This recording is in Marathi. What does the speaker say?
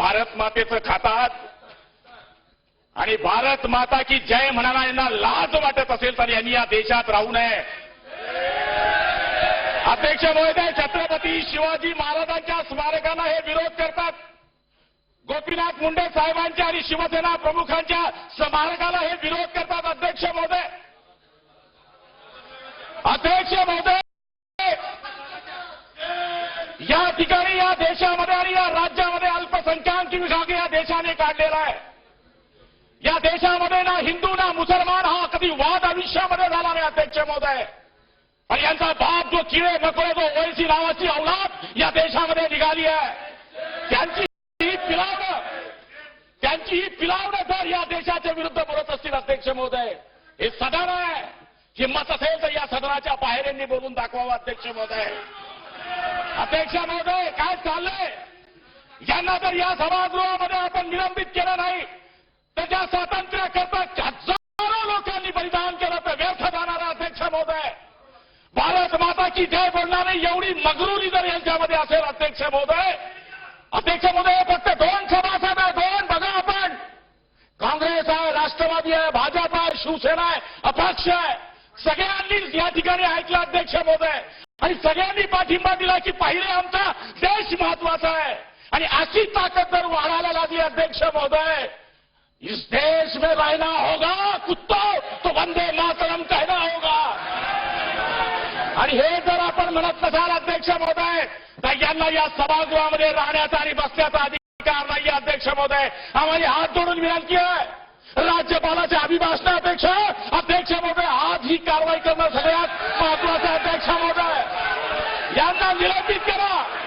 भारत मातेचं खातात. आणि भारत माता की जय म्हणायला यांना लाज वाटत असेल तर यांनी या देशात राहू नये. अध्यक्ष महोदय छत्रपती शिवाजी महाराजांच्या स्मारकाला हे विरोध करतात. गोपीनाथ मुंडे साहेबांच्या आणि शिवसेना प्रमुखांच्या स्मारकाला हे विरोध करतात अध्यक्ष महोदय. अध्यक्ष महोदय या ठिकाणी या देशामध्ये आणि या राज्यामध्ये अल्पसंख्याक विभाग या देशाने काढलेला आहे. या देशामध्ये ना हिंदू ना मुसलमान हा कधी वाद आयुष्यामध्ये झाला नाही अध्यक्ष महोदय. आणि यांचा बाप जो किळे नकोय तो ओएसी नावाची औलाद या देशामध्ये निघाली आहे. त्यांची ही पिलावणं त्यांची ही पिलावणं जर या देशाच्या विरुद्ध बोलत असतील अध्यक्ष महोदय. हे सदन आहे. हिंमत असेल तर या सदनाच्या बाहेर बोलून दाखवावं अध्यक्ष महोदय. अध्यक्ष महोदय काय चाललंय? यांना जर या सभागृहामध्ये आपण निलंबित केलं नाही त्याच्या स्वातंत्र्याकरता हजारो लोकांनी बलिदान केलं तर व्यर्थ जाणारा अध्यक्ष महोदय. भारत माता की जय बोलणारे एवढी मगरुरी जर यांच्यामध्ये असेल अध्यक्ष महोदय अध्यक्ष महोदय फक्त दोन सभासद आहे दोन. बघा आपण. काँग्रेस आहे राष्ट्रवादी आहे भाजप आहे शिवसेना आहे अपक्ष आहे. सगळ्यांनी या ठिकाणी ऐकलं अध्यक्ष महोदय. आणि सगळ्यांनी पाठिंबा दिला की पहिले आमचा देश आणि अशी ताकद जर वाढायला लागली अध्यक्ष महोदय। इस देश में रहना होगा, कुत्तो तो वंदे मातरम कहना होगा। आणि हे जर आपण म्हणत नसाल अध्यक्ष महोदय। तर यांना या सभागृहामध्ये राहण्याचा आणि बसण्याचा अधिकार नाही अध्यक्ष महोदय। आम्हाला हात जोडून विनंती आहे राज्यपालाच्या अभिभाषणापेक्षा अध्यक्ष महोदय, आज ही कारवाई करणं सगळ्यात महत्वाचं अध्यक्ष महोदय। यांना निलंबित करा।